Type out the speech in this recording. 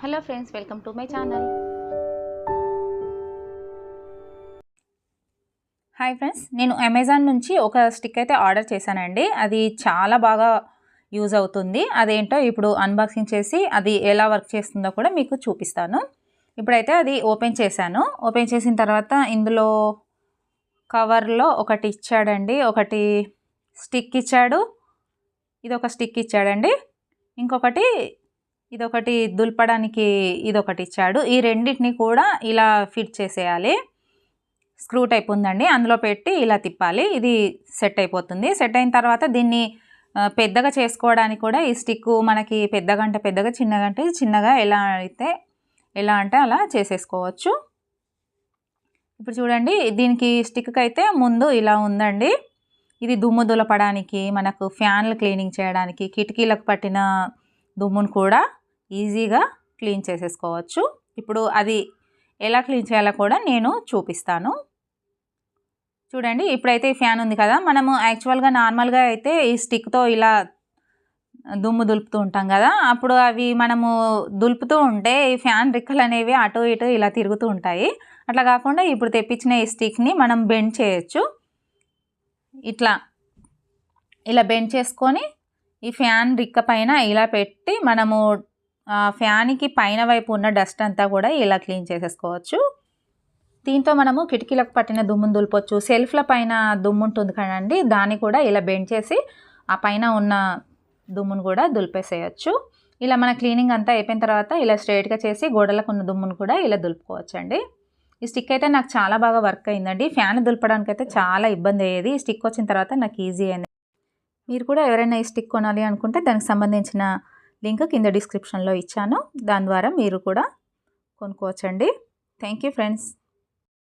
Hello friends welcome to my channel. Hi friends నేను Amazon నుంచి ఒక స్టిక్ అయితే ఆర్డర్ చేశానండి. అది చాలా బాగా యూజ్ అవుతుంది. అదేంటో ఇప్పుడు అన్బాక్సింగ్ చేసి అది ఎలా వర్క్ చేస్తుందో కూడా మీకు చూపిస్తాను. ఇప్పుడైతే అది ఓపెన్ చేశాను. ఓపెన్ చేసిన తర్వాత ఇందులో కవర్లో ఒకటి ఇచ్చాడండి. ఒకటి స్టిక్ ఇచ్చాడు. ఇది ఒక స్టిక్ ఇచ్చాడండి. ఇంకొకటి ఇదొకటి దులపడానికి ఇదొకటి ఇచ్చాడు. ఈ రెండింటిని కూడా ఇలా ఫిట్ చేసేయాలి. స్క్రూ టైప్ ఉందండి. అందులో పెట్టి ఇలా తిప్పాలి. ఇది సెట్ అయిపోతుంది. సెట్ అయిన తర్వాత దీన్ని పెద్దగా చేసుకోవడానికి కూడా ఈ స్టిక్ మనకి పెద్దగా అంటే పెద్దగా చిన్నగా అంటే చిన్నగా ఎలా అయితే ఎలా అంటే అలా చేసేసుకోవచ్చు. ఇప్పుడు చూడండి దీనికి స్టిక్కి అయితే ముందు ఇలా ఉందండి. ఇది దుమ్ము దులపడానికి మనకు ఫ్యాన్లు క్లీనింగ్ చేయడానికి కిటికీలకు పట్టిన దుమ్మును కూడా ఈజీగా క్లీన్ చేసేసుకోవచ్చు. ఇప్పుడు అది ఎలా క్లీన్ చేయాలో కూడా నేను చూపిస్తాను. చూడండి ఇప్పుడైతే ఈ ఫ్యాన్ ఉంది కదా. మనము యాక్చువల్గా నార్మల్గా అయితే ఈ స్టిక్తో ఇలా దుమ్ము దులుపుతూ ఉంటాం కదా. అప్పుడు అవి మనము దులుపుతూ ఉంటే ఈ ఫ్యాన్ రిక్కలు అనేవి అటు ఇటు ఇలా తిరుగుతూ ఉంటాయి. అట్లా కాకుండా ఇప్పుడు తెప్పించిన ఈ స్టిక్ని మనం బెండ్ చేయొచ్చు. ఇట్లా ఇలా బెండ్ చేసుకొని ఈ ఫ్యాన్ రిక్క పైన ఇలా పెట్టి మనము ఫ్యాన్కి పైన వైపు ఉన్న డస్ట్ అంతా కూడా ఇలా క్లీన్ చేసేసుకోవచ్చు. దీంతో మనము కిటికీలకు పట్టిన దుమ్మును దులపొచ్చు. సెల్ఫ్ల పైన దుమ్ము ఉంటుంది కదండి దాన్ని కూడా ఇలా బెండ్ చేసి ఆ పైన ఉన్న దుమ్మును కూడా దులిపేసేయచ్చు. ఇలా మన క్లీనింగ్ అంతా అయిపోయిన తర్వాత ఇలా స్ట్రైట్గా చేసి గోడలకు ఉన్న దుమ్మును కూడా ఇలా దులుపుకోవచ్చు అండి ఈ స్టిక్ అయితే నాకు చాలా బాగా వర్క్ అయిందండి. ఫ్యాన్ దులపడానికి అయితే చాలా ఇబ్బంది అయ్యేది. ఈ స్టిక్ వచ్చిన తర్వాత నాకు ఈజీ అయింది. మీరు కూడా ఎవరైనా ఈ స్టిక్ కొనాలి అనుకుంటే దానికి సంబంధించిన లింక్ కింద డిస్క్రిప్షన్లో ఇచ్చాను. దాని ద్వారా మీరు కూడా కొనుక్కోవచ్చండి. Thank you friends.